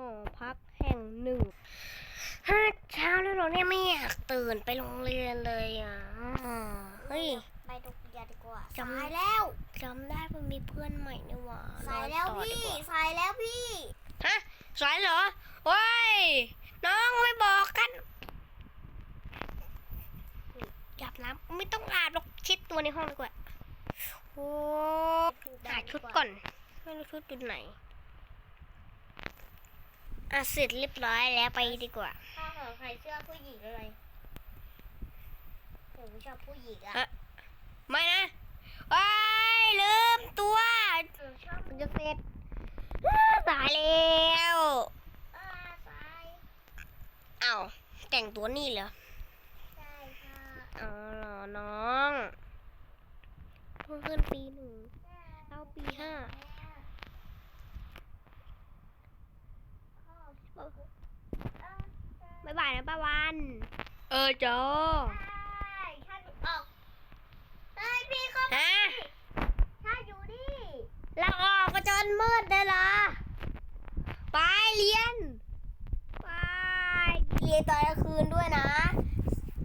อพักแห่งหนึ่งฮะเช้าแล้วเหรอเนี่ยไม่อยากตื่นไปโรงเรียนเลยอะเฮ้ยไปโรงเรียนดีกว่าจำสายแล้วจำได้ว่ามีเพื่อนใหม่นี่หว่าสายแล้วนอนต่อพี่ดีกาสายแล้วพี่ฮะสายเหรอว้ายน้องไม่บอกกันจับน้ำไม่ต้องอาบหรอกเชิดตัวในห้องดีกว่าโอ้หาชุดก่อนไม่รู้ชุดอยู่ไหน อะเสร็จเรียบร้อยแล้วไปดีกว่า ถ้าหาใครเสื้อผู้หญิงอะไรผมชอบผู้หญิงอะอะไม่นะว้ายลืมตัวผมชอบมันจะเสร็จอ้าตายแล้วอ่าสายเอ้าแต่งตัวนี่เหรอใช่ค่ะอ๋อเหรอน้องเพิ่งขึ้นปีหนึ่ง เอาปีห้า บ๊ายบายนะป้าวัน เออจอใช่ฉันออกเฮ้ยพี่เข้าไปฮะถ้าอยู่นี่เราออกก็จนมืดเลยเหรอ ไปเรียน ไปเรียนตอนกลางคืนด้วยนะ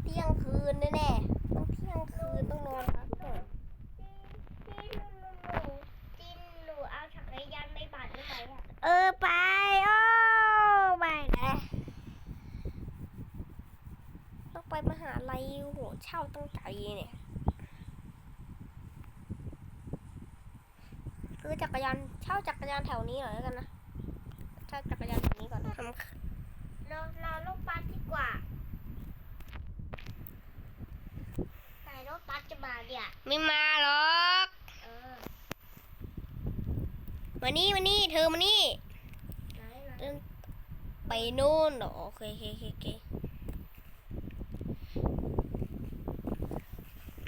เที่ยงคืนแน่ๆต้องเที่ยงคืนต้องนอนพักผ่อน พี่หนูหนูหนูจินหนูเอาจักรยานไปปั่นได้ไหมอะ เออไป โอ้ไม่นะต้อง ไปมหาลัยโหเช่าตั้งใจเนี่ยซื้อจักรยานเช่าจักรยานแถวนี้หน่อยแล้วกันนะเช่าจักรยานแถวนี้ก่อนทำเราเรารถบัสดีกว่าไหนรถบัสจะมาเนี่ยไม่มาหรอกเออมานี่มานี่เธอมานี่ไหนไหนเดินไปนู่นเหรอโอเคโอเคโอเค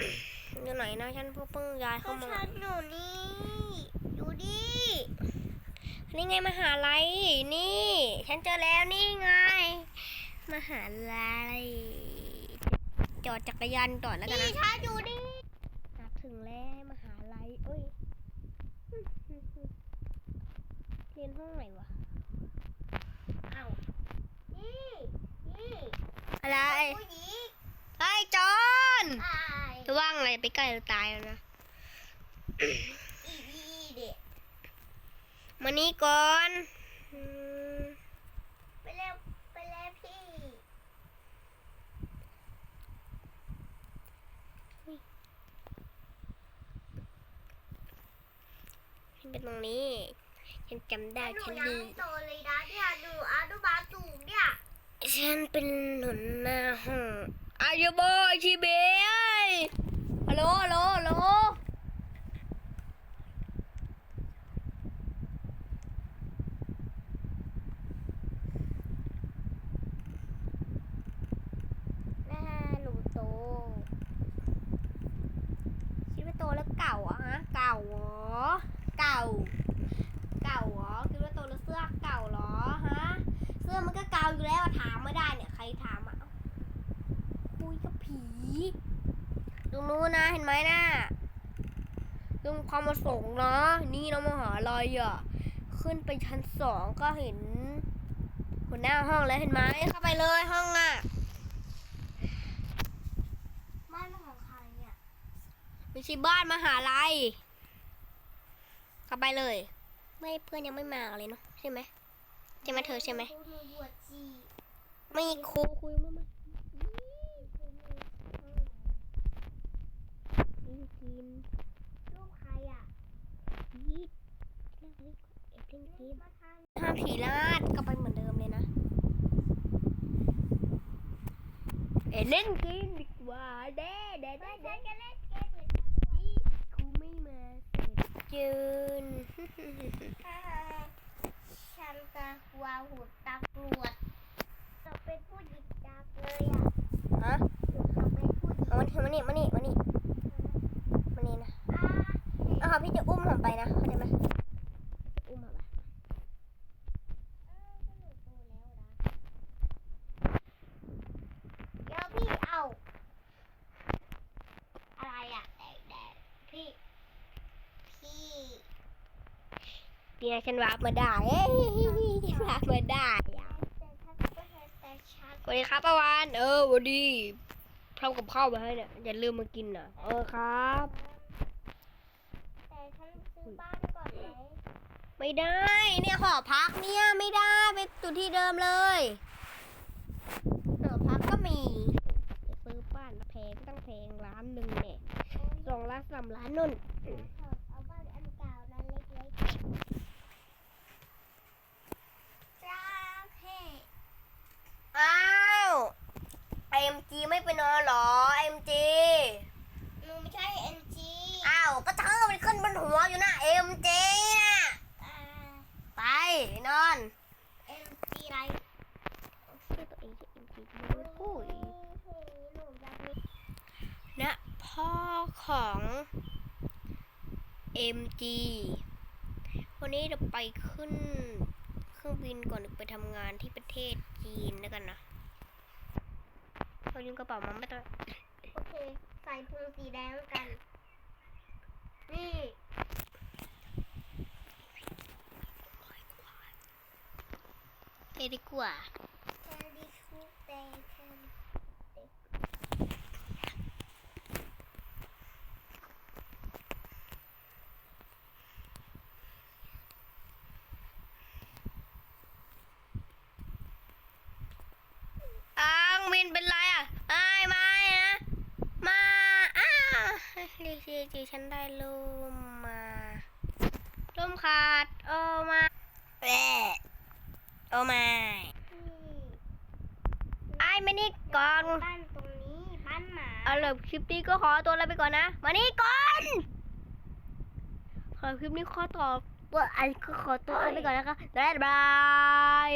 อเคอยู่ไหนนะฉันเพิ่งเพิ่งย้ายก็เข้ามาฉันอยู่นี่ดูดินี่ไงมหาลัยนี่ ฉันเจอแล้วนี่ไง มหาลัยจอดจักรยานก่อนแล้วกันพี่นะฉันอยู่นี่นับถึงแล้วมหาลัยเอ้ยเรียนห้องไหนวะเอ้านี่นี่อะไรผู้หญิงไอ้จอนไอ้ ระวังอะไรไปใกล้เราตายแล้วนะอีอีเด็กมานี่ก่อนอืมไปเร็วไปเร็วพี่ฉันเป็นตรงนี้ฉันจำได้หนูฉันยังดีไม่โตเลยนะเนี่ยหนูอนุบาลสูงเนี่ยฉันเป็นหนุนหน้าห้องอายุบอยชีเบยฮัล โลฮัลโลฮัลโหลแม่หนูโตคิดว่าโตแล้วเก่าอะฮะเก่าเหรอเก่าเก่าเหรอคิดว่าโตแล้วเสื้อเก่าเหรอฮะเสื้อมันก็เก่าอยู่แล้วอะถามไม่ได้เนี่ย ใครถามอะเอ้าคุยกับผีต รงนู้นนะเห็นไหมน่ะตรงความประสงค์นะนี่นะมหาลัยอะขึ้นไปชั้นสองก็เห็นหัวหน้าห้องแล้วเห็นไหมเข้าไปเลยห้องอะบ้านของใครเนี่ยไม่ใช่บ้านมหาลัยเข้าไปเลย ไม่เพื่อนยังไม่มาเลยเนาะใช่ไหมใช่ไหมเธอใช่ไหมหนูบวชจีไม่ครูคุยมามา กินกินลูกใครอะยีดเล่นเล่นเอ็ดเล่นเกมมทานห้ามผีลาดก็ไปเหมือนเดิมเลยนะ เอ็ดเล่นเกมดีกว่าเด้เด้เด้เด้เล่นเกมเหมือนกันด้วยครูไม่มาจืนฉันจะวาหุ่นตากรวดเราเป็นผู้หญิงจักเลยอะฮะเราเป็นผู้หญิงมานี่มานี่มานี่มานี่มานี่นะ อ่าเอาค่ะพี่จะอุ้มหอมไปนะเข้าใจไหมอุ้มหอมไปเออก็หนูโตแล้วนะเดี๋ยวพี่เอา อะไรอะแดงแดงพี่ พี่เรีเนี่ยฉันวาร์ปมาได้เอ้ยฉันวาร์ปมาได้อะแต่ถ้าก็เห็นแต่ชัดสวัสดีครับประวานเออสวัสดีทำกับข้าวมาให้เนี่ยอย่าลืมมากินนะเออครับแต่ฉันซื้อ บ้านก่อนไหมไม่ได้ เนี่ยหอพักเนี่ยไม่ได้ไปจุดที่เดิมเลยหอพักก็มีซื้อบ้านแพงตั้งแพงล้านหนึ่งเนี่ยสองล้านสามล้านนุ่นอันเก่านั้นเล็กๆจ้าเฮ้ อ้าวเอ็มจีไม่ไปนอนเหรอเอ็มจี หนูไม่ใช่ NG อ้าวก็เธอมันขึ้นบนหัวอยู่นะเอ็มจีน่ะ อ่า ไปนอน NG ไร ชื่อตัวเองชื่อเอ็มจีไม่พูด ห นูอยากมีนะพ่อของ MG วันนี้เราไปขึ้นเครื่องบินก่อนไปทำงานที่ประเทศจีนแล้วกันนะเรายืมกระเป๋ามาไม่ต้องโอเค ใส่พุงสีแดงกัน นี่เท่ดีกว่า แคนดี้ชูเตแคน อ้างมินเป็นไรอะไอ้ายไม่นะ มาอ้าเรียกจีจีฉันได้ลมมาลมขาดโอมาแหละโอมา นี่ ไอ้าย มานี่ก่อนบ้านตรงนี้บ้านหมาเอาเลยคลิปนี้ก็ขอตัวลาไปก่อนนะ มานี่ก่อนขอคลิปนี้ขอตอบว่าอันก็ขอตัวลาไปก่อนนะคะบ๊ายบาย